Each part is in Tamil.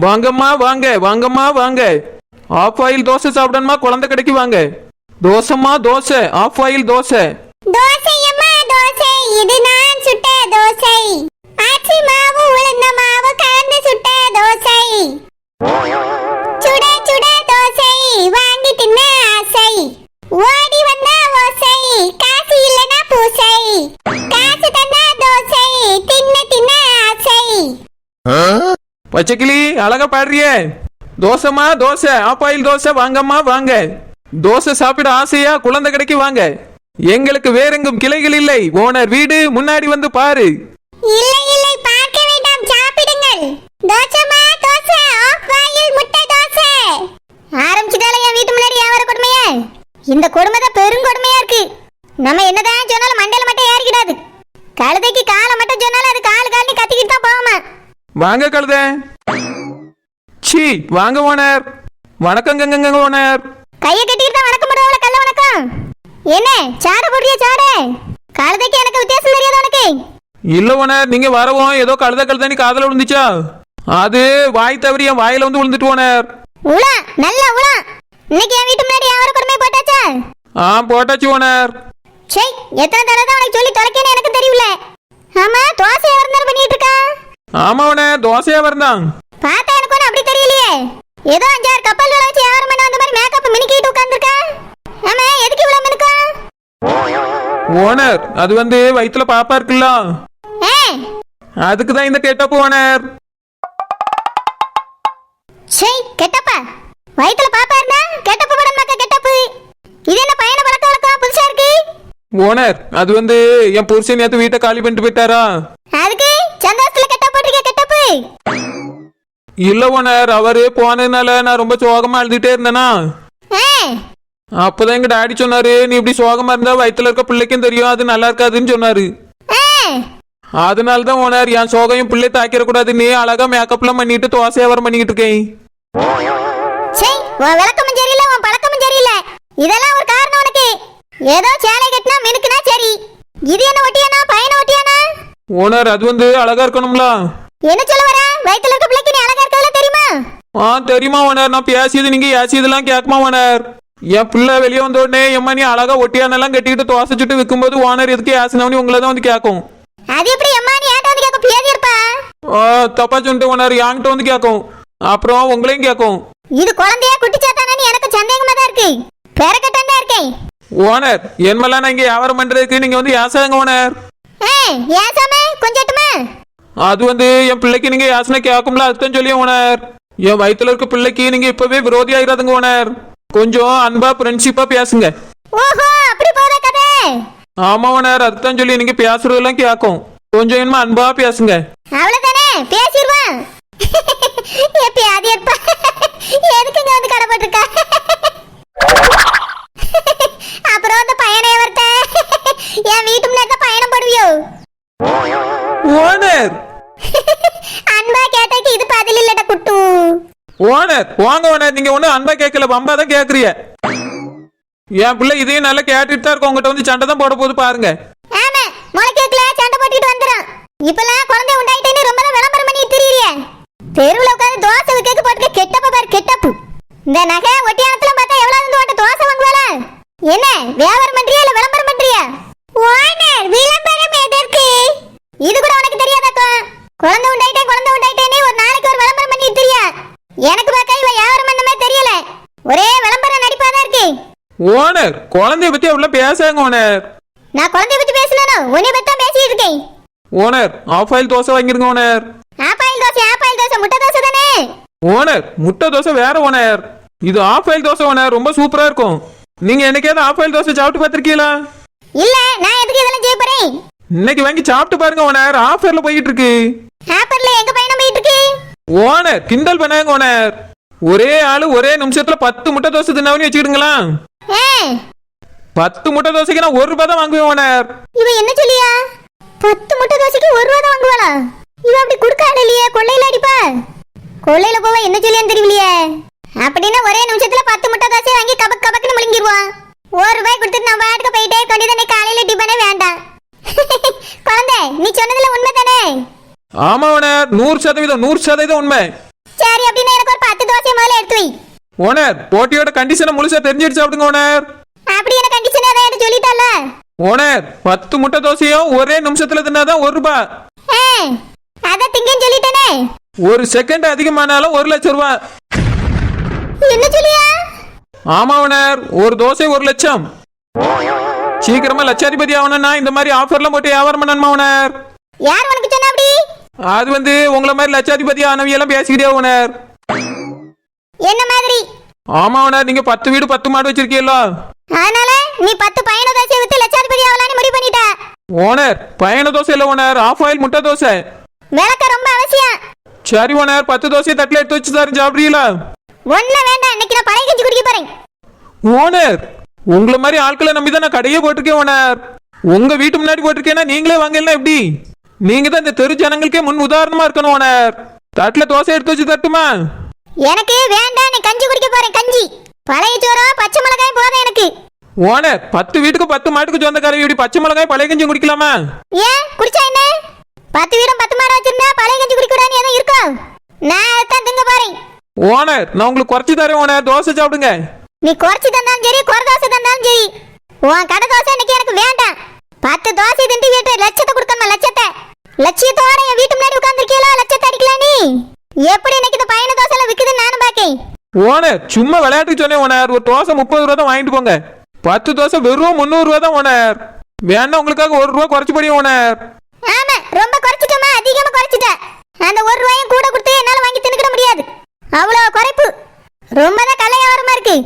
வாங்கம்மா வாங்க வாங்கம்மா வாங்க. ஆஃப் ஆயில் தோசை சாப்பிடணுமா? குழந்தை கடைக்கு வாங்க. தோசைம்மா dosa. Half boil dosa. தோசையம்மா dosa. இது நான் சுட்ட தோசை. ஆச்சி மாவு உளுந்த மாவு கலந்து சுட்ட தோசை. பச்சைக்கிளி அழகா பாடுறியே. தோசைம்மா தோசை. ஆப்பாயில் தோசை வாங்கம்மா வாங்க. தோசை சாப்பிட ஆசையா குழந்தை கடைக்கு வாங்க. எங்களுக்கு வேறெங்கும் கிளைகள் இல்லை. ஓனர் வீடு முன்னாடி வந்து பாரு. இல்லை இல்லை பார்க்க வேண்டாம். சாப்பிடுங்கள். தோசைமா தோசை. ஆப்பாயில் முட்டை தோசை. ஆரம்பிச்சுட்டால என் வீட்டு முன்னாடி வியாபார கொடுமையா? இந்த கொடுமை தான் பெரும் கொடுமையா இருக்கு. நம்ம என்னதான் சொன்னாலும் மண்டையில மட்டும் ஏறிக்கிடாது. கழுதைக்கு காலை மட்டும் சொன்னாலும் அது கால் கால்னு கத்திக்கிட்டு தான் போகுமா வாங்க கழுத. சி வாங்க ஓனர். வணக்கங்கங்க ஓனர். கையை கட்டிக்கிட்டு தான் வணக்கம் போடுறவள கல்ல வணக்கம். என்ன சாட போடுறிய சாட? கழுதைக்கு எனக்கு வித்தியாசம் தெரியாது உனக்கு? இல்ல ஓனர் நீங்க வரவும் ஏதோ கழுத கழுதனி காதல விழுந்துச்சா? அது வாய் தவறி என் வாயில வந்து விழுந்துட்டு ஓனர். உலா நல்ல உலா இன்னைக்கு என் வீட்டு முன்னாடி வியாபார கொடுமை போட்டாச்சா? ஆ போட்டாச்சு ஓனர். சே எத்தனை தடவை தான் உனக்கு சொல்லி தொலைக்கேன்னு எனக்கு தெரியல. ஆமா தோசை எவர் பண்ணிட்டு இருக்கா? ஆமா ஓனர் தோசையா வரந்தான். பார்த்தா எனக்கு ஒன்றும் அப்படி தெரியலையே. ஏதோ அஞ்சாறு கப்பல் வச்சு பண்ண வந்த மாதிரி மேக்கப் மினிக்கிட்டு உட்காந்துருக்கா ஆமா எதுக்கு இவ்வளவு மினுக்கா ஓனர் அது வந்து வயித்துல பாப்பா இருக்குல்ல. அதுக்கு தான் இந்த கெட்டப்பு ஓனர். சே கெட்டப்பா. வயித்துல பாப்பா இருந்தா கெட்டப்பு படம் மக்கா கெட்டப்பு. இது என்ன பையன பழக்க வழக்கம் புதுசா இருக்கு? ஓனர் அது வந்து என் புருஷன் நேத்து வீட்டை காலி பண்ணிட்டு போயிட்டாரா? இல்ல ஓனர் அவரு போனதுனால நான் ரொம்ப சோகமா அழுதுட்டே இருந்தேனா? அப்பதான் எங்க டாடி சொன்னாரு நீ இப்படி சோகமா இருந்தா வயித்துல இருக்க பிள்ளைக்கும் தெரியும் அது நல்லா இருக்காதுன்னு சொன்னாரு. ஏ அதனால தான் ஓனர் என் சோகையும் பிள்ளை தாக்கிட கூடாது நீ அழகா மேக்கப்லாம் பண்ணிட்டு தோசை வியாபாரம் பண்ணிக்கிட்டு இருக்கேன். சே உன் விளக்கமும் சரியில்லை உன் பழக்கமும் சரியில்லை. இதெல்லாம் ஒரு காரணம் உனக்கு. ஏதோ சேலை கட்டினா மினுக்குனா சரி. இது என்ன ஒட்டியானா பையனை ஒட்டியானா? ஓனர் அது வந்து அழகா இருக்கணும்ல. என்ன சொல்ல வர? வயித்துல இருக்க பிள்ளைக்கு நீ அழகா இருக்கறதுல தெரியுமா? ஆ தெரியுமா ஓனர். நான் பேசியது நீங்க ஏசியதெல்லாம் கேட்குமா ஓனர்? என் பிள்ளை வெளியே வந்த உடனே எம்மா நீ அழகா ஒட்டியானெல்லாம் கட்டிக்கிட்டு தோசை சுட்டு விற்கும்போது ஓனர் எதுக்கு ஏசினவனி உங்களை தான் வந்து கேட்கும். அது எப்படி அம்மா நீ ஏன்டா வந்து கேட்க பேதி இருப்பா? ஆ, தப்பா சொல்லிட்டு ஓனர். என்கிட்ட வந்து கேட்கும்? அப்புறம் உங்களையும் கேட்கும். இது குழந்தையா குட்டிச்சாத்தானு எனக்கு சந்தேகமா தான் இருக்கு பெறக்கட்டம் தான் இருக்கேன். ஓனர் என்மெல்லாம் நான் இங்க வியாபாரம் பண்றதுக்கு நீங்க வந்து ஏசாங்க ஓனர். ஏ ஏசாம கொஞ்சட்டுமா? அது வந்து என் பிள்ளைக்கு நீங்க யாசனை கேட்கும்ல அதுதான் சொல்லி ஓனர். என் வயித்துல இருக்க பிள்ளைக்கு நீங்க இப்பவே விரோதி ஆயிடாதுங்க ஓனர். கொஞ்சம் அன்பா ஃப்ரெண்ட்ஷிப்பா பேசுங்க. ஓஹோ அப்படி போதா கதை? ஆமா ஓனர் அதுதான் சொல்லி நீங்க பேசுறதெல்லாம் கேட்கும். கொஞ்சம் என்னமா அன்பா பேசுங்க. அவ்வளவுதானே? பேசிடுவான் எப்பி அது எப்பா எதுக்கு இங்க வந்து கடை போட்டிருக்கா? அப்புறம் அந்த பையனை எவர்த்த என் வீட்டு முன்னாடி பயணம் போடுவியோ? ஓனர் அன்பா கேட்டதுக்கு இது பதில் இல்லடா குட்டு. ஓனர் வாங்க ஓனர் நீங்க ஒண்ணு அன்பா கேட்கல பம்பா தான் கேக்குறீங்க. என் பிள்ளை இதையும் நல்லா கேட்டுட்டு தான் இருக்கும் உங்ககிட்ட வந்து சண்டை தான் போட போது பாருங்க. ஆமா முளைக்கேக்கல சண்டை போட்டுட்டு வந்துடும் இப்பெல்லாம் குழந்தை உண்டாயிட்டேன்னு ரொம்ப விளம்பரம் பண்ணி திரியறிய. தெருவுல உட்காந்து தோசை விற்க போட்டுக்க கெட்டப்ப பாரு கெட்டப்பு. இந்த நகை ஒட்டியானத்துல பார்த்தா எவ்வளவு இருந்து ஓட்ட தோசை வாங்குவாளா? என்ன வியாபாரம் பண்றியா இல்ல விளம்பரம் பண்றியா? ஓனர் விளம்பரம் எதற்கு? இது கூட உனக்கு தெரியாதாக்கா குழந்தை உண்டாயிட்டேன் குழந்தை உண்டாயிட்டேன்னு ஒரு நாளைக்கு ஒரு விளம்பரம் பண்ணி திரியா? எனக்கு பார்க்க இவ வியாபாரம் பண்ண மாதிரி தெரியல. ஒரே விளம்பரம் நடிப்பாதான் இருக்கு. ஓனர் குழந்தைய பத்தி அவ்வளவு பேசாங்க ஓனர். நான் குழந்தைய பத்தி பேசணும் உன்னை பத்தி தான் பேசிட்டு இருக்கேன். Owner of oil dosa வாங்கிருங்க owner. Half boil dosa half boil dosa முட்டை தோசை தானே? ஓனர் முட்டை தோசை வேற ஓனர். இது ஆஃப் ஆயில் தோசை ஓனர். ரொம்ப சூப்பரா இருக்கும். நீங்க என்னைக்காவது ஆஃப் ஆயில் தோசை சாப்பிட்டு பார்த்திருக்கீங்களா? இல்ல நான் எதுக்கு இதெல்லாம் செய்ய போறேன்? இன்னைக்கு வாங்கி சாப்பிட்டு பாருங்க ஓனர் ஆஃபர்ல போயிட்டு இருக்கு ஆப்பர்ல எங்க பயணம் போயிட்டு இருக்கு ஓனர் கிண்டல் பண்ணாங்க ஓனர். ஒரே ஆளு ஒரே நிமிஷத்துல பத்து முட்டை தோசை தின்னாவனி வச்சுக்கிடுங்களா பத்து முட்டை தோசைக்கு நான் ஒரு ரூபாய் தான் வாங்குவேன் ஓனர். இவ என்ன சொல்லியா? பத்து முட்டை தோசைக்கு ஒரு ரூபா தான் வாங்குவாளா? இவ அப்படி குடுக்காட இல்லையே கொள்ளையில அடிப்பா. கொள்ளையில போவ என்ன சொல்லியான்னு தெரியலையே அப்படின்னா ஒரே நிமிஷத்துல பத்து முட்டை தோசை வாங்கி கபக் கபக்குன்னு முழுங்கிடுவான் ஒரு ரூபாய் கொடுத்துட்டு நான் பாட்டுக்கு போயிட்டே கொண்டு காலையில டிபனே வேண்டாம். குழந்தை நீ சொன்னதுல உண்மை தானே ஆமா ஓனர் நூறு சதவீதம் நூறு சதவீதம் உண்மை. சரி ஓனர் போட்டியோட கண்டிஷனை முழுசா தெரிஞ்சிடுச்சு சாப்பிடுங்க ஓனர். அப்படி என்ன கண்டிஷன் ஏதாவது சொல்லிட்டால? ஓனர் பத்து முட்டை தோசையும் ஒரே நிமிஷத்துல தின்னாதான் ஒரு ரூபாய் அத திங்கன்னு சொல்லிட்டேனே. ஒரு செகண்ட் அதிகமானாலும் ஒரு லட்சம் ரூபாய் என்ன சொல்லியா? ஆமா ஓனர் ஒரு தோசை ஒரு லட்சம். சீக்கிரமா லட்சாதிபதி ஆகணும்னா இந்த மாதிரி ஆஃபர்லாம் போட்டு வியாபாரம் பண்ணணுமா ஓனர் யார் உனக்கு சொன்னா அப்படி? அது வந்து உங்களை மாதிரி லட்சாதிபதி ஆனவியெல்லாம் பேசிக்கிட்டே ஓனர் என்ன மாதிரி? ஆமா ஓனர் நீங்க பத்து வீடு பத்து மாடு வச்சிருக்கீங்களா? அதனால நீ பத்து பயண தோசை வித்து லட்சாதிபதி ஆகலான்னு முடிவு பண்ணிட்ட. ஓனர் பயண தோசை இல்ல ஓனர். ஆஃப் ஆயில் முட்டை தோசை. விளக்க ரொம்ப அவசியம். சரி ஓனர் பத்து தோசையை தட்டில் எடுத்து வச்சு தரேன் சாப்பிடுறீங்களா ஒண்ணு வேண்டாம் இன்னைக்கு நான் பழைய கஞ்சி குடிக்க போறேன். ஓனர் உங்களை மாதிரி ஆட்களை நம்பி தான் நான் கடையே போட்டிருக்கேன் ஓனர். உங்க வீட்டு முன்னாடி போட்டிருக்கேன்னா நீங்களே வாங்கலாம் எப்படி? நீங்க தான் இந்த தெரு ஜனங்களுக்கே முன் உதாரணமா இருக்கணும் ஓனர். தட்டில் தோசை எடுத்து வச்சு தட்டுமா? எனக்கு வேண்டாம் நீ கஞ்சி குடிக்க போறேன் கஞ்சி. பழைய சோறும் பச்சை மிளகாயும் போதும் எனக்கு. ஓனர் பத்து வீட்டுக்கு பத்து மாட்டுக்கு சொந்தக்காரவி இப்படி பச்சை மிளகாய் பழைய கஞ்சி குடிக்கலாமா? ஏன்? குடிச்சா என்ன? பத்து வீடும் பத்து மாடு வச்சிருந்தா பழைய கஞ்சி குடிக்க கூடாதுன்னு எதுவும் இருக்கும் நான் அதைத்தான் திங்க போறேன். ஓனர் நான் உங்களுக்கு குறைச்சி தரேன் ஓனர். தோசை சாப்பிடுங்க. நீ குறைச்சி தந்தாலும் சரி குறை தோசை தந்தாலும் சரி. உன் கடை தோசை இன்னைக்கு எனக்கு வேண்டாம். பத்து தோசை திண்டு வீட்டு லட்சத்தை கொடுக்கணுமா லட்சத்தை லட்சியத்தோட என் வீட்டு முன்னாடி உட்காந்துருக்கீங்களா லட்சத்தை அடிக்கலாம் நீ? எப்படி இன்னைக்கு இந்த பயண தோசை எல்லாம் விக்குதுன்னு நானும் பாக்கேன் ஓனர் சும்மா விளையாட்டுக்கு சொன்னேன் ஓனர் ஒரு தோசை முப்பது ரூபா தான் வாங்கிட்டு போங்க. பத்து தோசை வெறும் முந்நூறு ரூபா தான் ஓனர் வேணா உங்களுக்காக ஒரு ரூபா குறைச்சு படி ஓனர் ஆமா ரொம்ப குறைச்சிட்டோமா அதிகமா குறைச்சிட்ட. அந்த ஒரு ரூபாயும் கூட கொடுத்து என்னால வாங்கி தின்னுக்கிட முடியாது. அவ்வளவு குறைப்பு. ரொம்ப தான் கலை வியாபாரமா இருக்கு.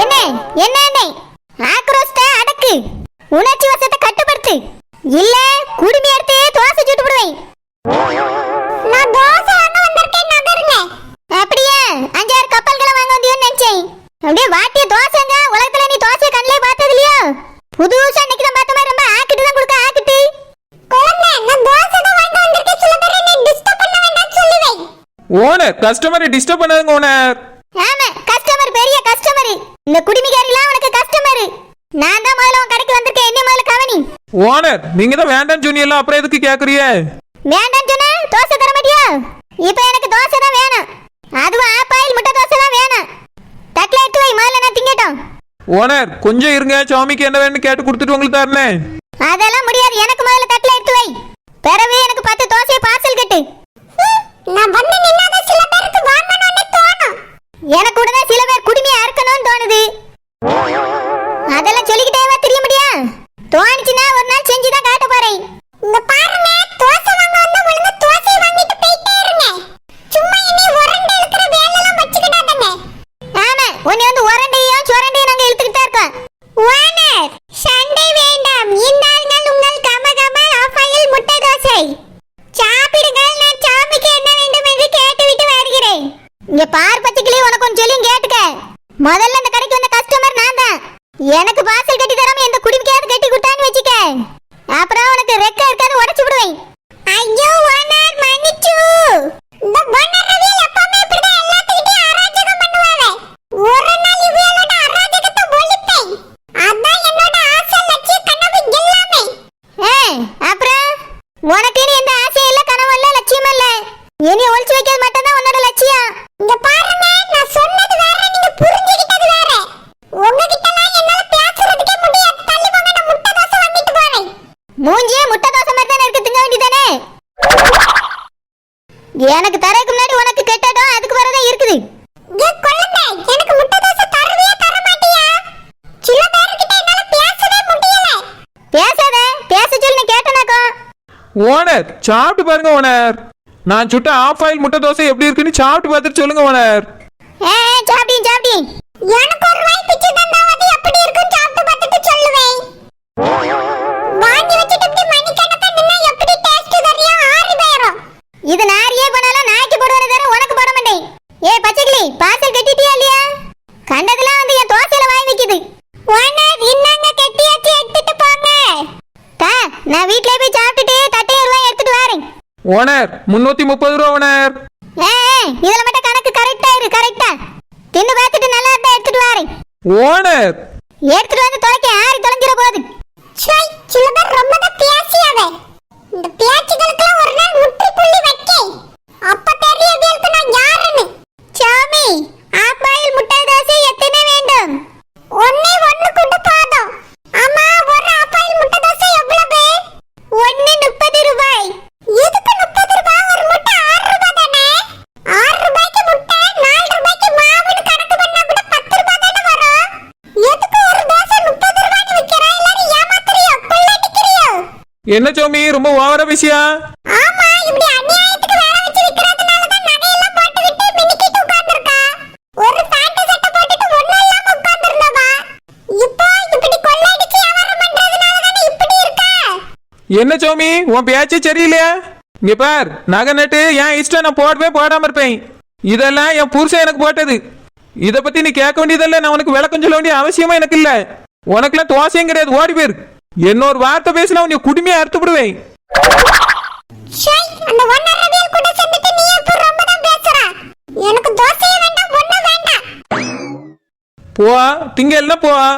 என்ன என்ன என்ன? ஆக்ரோஸ்ட அடக்கு. உணர்ச்சி வசத்தை கட்டுப்படுத்து. இல்ல குடுமி எடுத்து தோசை சுட்டு விடுவேன். நான் தோசை வாங்க வந்திருக்கேன் நகருங்க அப்படியே? அஞ்சாறு கப்பல்களை வாங்க வந்தியோன்னு நினைச்சேன். அப்படியே வாட்டிய தோசை உலகத்துல நீ தோசை கண்ணிலே பார்த்தது இல்லையா புதுசா இன்னைக்கு தான் பார்த்த மாதிரி ரொம்ப ஆக்கிட்டு தான் கொடுக்க ஆக்கிட்டு குழந்தை நான் தோசை தான் வாங்க வந்திருக்கேன் சில பேர் என்ன டிஸ்டர்ப் பண்ண வேண்டாம் சொல்லுவேன் ஓனர் கஸ்டமரை டிஸ்டர்ப் பண்ணாதுங்க ஓனர். ஆமா கஸ்டமர் பெரிய கஸ்டமர் இந்த குடிமிகாரிலாம் உனக்கு கஸ்டமர் நான் தான் முதல்ல உன் கடைக்கு வந்திருக்கேன். என்ன முதல்ல கவனி. ஓனர் நீங்க தான் வேண்டாம்னு சொன்னீங்கல்ல அப்புறம் எதுக்கு கேக்குறீங்க? வேண்டாம் சொன்னா தோசை தர மாட்டியா? இப்போ எனக்கு தோசை தான் வேணும். அதுவும் ஆப்பாயில் முட்டை தோசை தான் வேணும். தட்டில் எடுத்து வை முதல்ல நான் திங்கட்டும். ஓனர் கொஞ்சம் இருங்க சாமிக்கு என்ன வேணும்னு கேட்டு கொடுத்துட்டு உங்களுக்கு தரேன். அதெல்லாம் முடியாது எனக்கு முதல்ல தட்டில் எடுத்து வை. பிறகு எனக்கு பத்து தோசையை பார்சல் கட்டு. நான் வந்து சில பேருக்கு வாங்கணும்னு தோணும். எனக்கு கூட தான் சில பேர் குடுமையா இருக்கணும்னு தோணுது அதெல்லாம் சொல்லிக்கிட்டேவா தெரிய முடியும் தோணுச்சுன்னா ஒரு நாள் செஞ்சு தான் காட்ட போறேன் இங்க பாருங்க தோசை வாங்க வந்தா ஒழுங்கா தோசை வாங்கிட்டு போயிட்டே இருங்க சும்மா இனி உரண்டை இழுக்கிற வேலையெல்லாம் வச்சுக்கிட்டாதங்க ஆமா உன்னை வந்து உரண்டையும் சுரண்டையும் நாங்க இழுத்துக்கிட்டே இருக்கோம் ஓனர் சண்டை வேண்டாம் இந்தாங்கள் உங்கள் கம கம ஆஃபாயில் முட்டை தோசை சாப்பிடுங்கள் நான் சாமிக்கு என்ன வேண்டும் என்று கேட்டுவிட்டு வருகிறேன் இங்க பார் பச்சைக்கிளி உனக்கு கொஞ்சம் சொல்லியும் கேட்டுக்க. முதல்ல இந்த கடைக்கு வந்த கஸ்டமர் நான் தான் எனக்கு வாசல் கட்டி தராம எந்த குடிமைக்காவது கட்டி கொடுத்தான்னு வச்சுக்க. அப்புறம் உனக்கு ரெக்க இருக்காது உடச்சு விடுவேன். ஐயோ ஓனர் மன்னிச்சு. இந்த ஓனர் எப்பவுமே அராஜகம் ஒரு நாள் இவளோட அராஜகத்தை ஒழிப்பேன். அதான் என்னோட ஆசை லட்சிய கனவு எல்லாமே. அப்புறம்? உனக்குன்னு எந்த ஆசையும் இல்ல கனவு இல்ல லட்சியம் இல்ல. இனி ஒழிச்சு வைக்கிறது மட்டும்தான் உன்னோட லட்சியம். இங்க பாருங்க நான் சொன்னது வேற நீங்க புரிஞ்சுக்கிட்டது வேற. உங்ககிட்டலாம் என்னால பேசுறதுக்கே முடியாது. தள்ளி போங்க நான் முட்டை தோசை வாங்கிட்டு போறேன். மூஞ்சியே முட்டை தோசை மாதிரி தானே இருக்கு திங்க வேண்டியதானே? எனக்கு தரக்கு முன்னாடி உனக்கு கெட்டடம் அதுக்கு வரதான் இருக்குது. எனக்கு முட்டை தோசை தரவே தர மாட்டியா சில பேர்கிட்ட என்னால பேசவே முடியல. பேசாத பேச சொல்லி கேட்டனாக்கோ. ஓனர் சாப்பிட்டு பாருங்க ஓனர். நான் சுட்ட ஆஃப் ஆயில் முட்டை தோசை எப்படி இருக்குன்னு சாப்பிட்டு பார்த்துட்டு சொல்லுங்க ஓனர் ஏ சாப்பிடி சாப்பிடி எனக்கு ஒரு வாய் பிச்சு தந்தாவது எப்படி இருக்கும் சாப்பிட்டு பார்த்துட்டு சொல்லுவேன். வாங்கி வச்சிட்டு இப்படி மணிக்கணக்கா நின்னா எப்படி டேஸ்ட் தெரியும்? ஆறி போயிடும் இது நாரியே பண்ணாலும் நாய்க்கு போடுவது தர உனக்கு போட மாட்டேன். ஏ பச்சைக்கிளி பார்சல் கட்டிட்டியா இல்லையா? கண்டதெல்லாம் வந்து என் தோசையில வாய் வைக்குது ஓனர் இன்னங்க கட்டியாச்சு எடுத்துட்டு போங்க. தா நான் வீட்லயே போய் ஓனர் முன்னூத்தி முப்பது ரூபா ஓனர். இதுல மட்டும் கணக்கு கரெக்டா இரு கரெக்டா தின்னு பார்த்துட்டு நல்லா இருந்தா எடுத்துட்டு வாரேன் ஓனர். எடுத்துட்டு வந்து தொலைக்க ஆறி தொலைஞ்சிர போகுது சை சில பேர் ரொம்ப தான் பேசி அவ. இந்த பேச்சுகளுக்கு ஒரு நாள் முற்றி புள்ளி வைக்க. அப்ப தெரிய வேல்க்கு நான் யாருன்னு. சாமி ஆப்பாயில் முட்டை தோசை எத்தனை வேண்டும்? ஒன்னே ஒன்னு கொண்டு என்ன சோமி ரொம்ப ஓவரா விஷயம் என்ன சோமி உன் பேச்சு சரியில்லையா? இங்க பார் நகை நட்டு என் இஷ்டம் நான் போடவே போடாம இருப்பேன். இதெல்லாம் என் புருஷன் எனக்கு போட்டது. இதை பத்தி நீ கேட்க வேண்டியதில்லை நான் உனக்கு விளக்கம் சொல்ல வேண்டிய அவசியமா எனக்கு இல்லை. உனக்குலாம் தோசையும் கிடையாது. ஓடி போயிருக்கு இன்னொரு வார்த்தை பேசினா உன்னை குடுமையை அறுத்து விடுவேன் போவா திங்கல்னா போவா.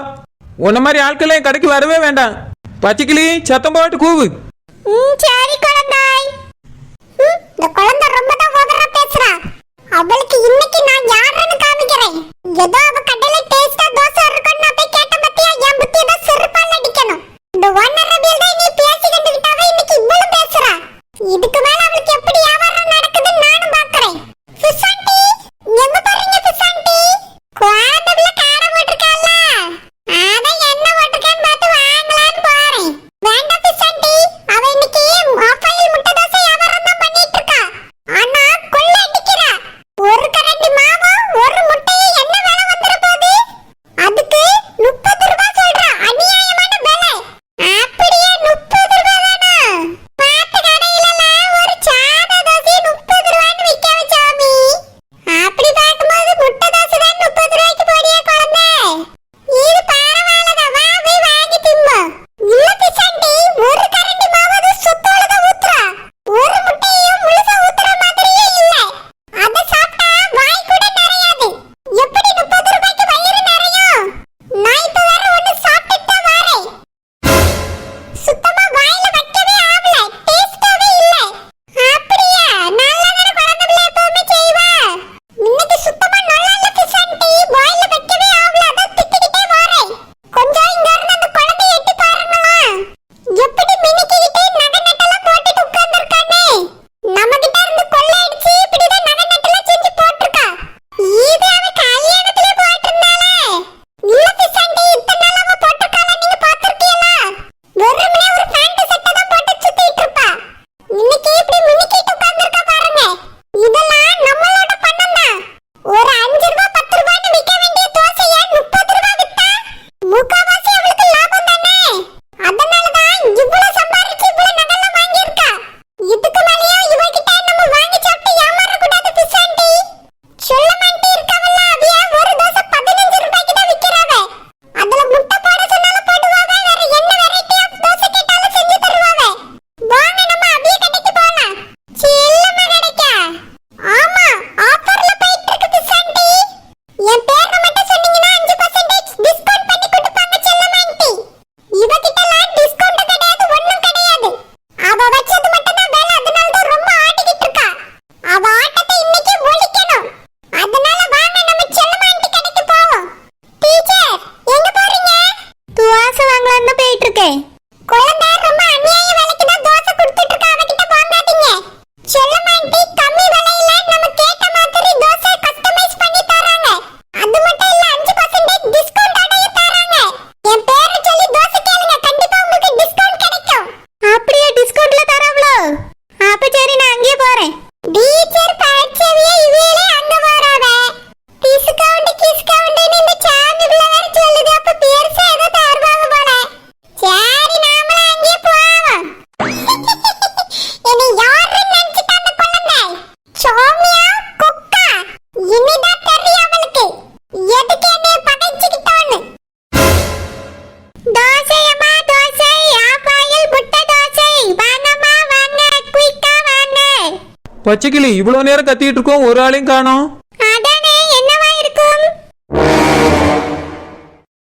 உன்ன மாதிரி ஆட்கள் என் கடைக்கு வரவே வேண்டாம். பச்சைக்கிளி சத்தம் போட்டு கூவு. சரி குழந்தாய். இந்த குழந்தை ரொம்ப தான் உதற பேசுறா. அவளுக்கு இன்னைக்கு நான் யாருன்னு காமிக்கிறேன். ஏதோ அவ கடையில டேஸ்டா தோசை இருக்குன்னு குழந்தார் கிளி இவ்வளவு நேரம் கத்திட்டு இருக்கோம் ஒரு ஆளையும் காணோம்.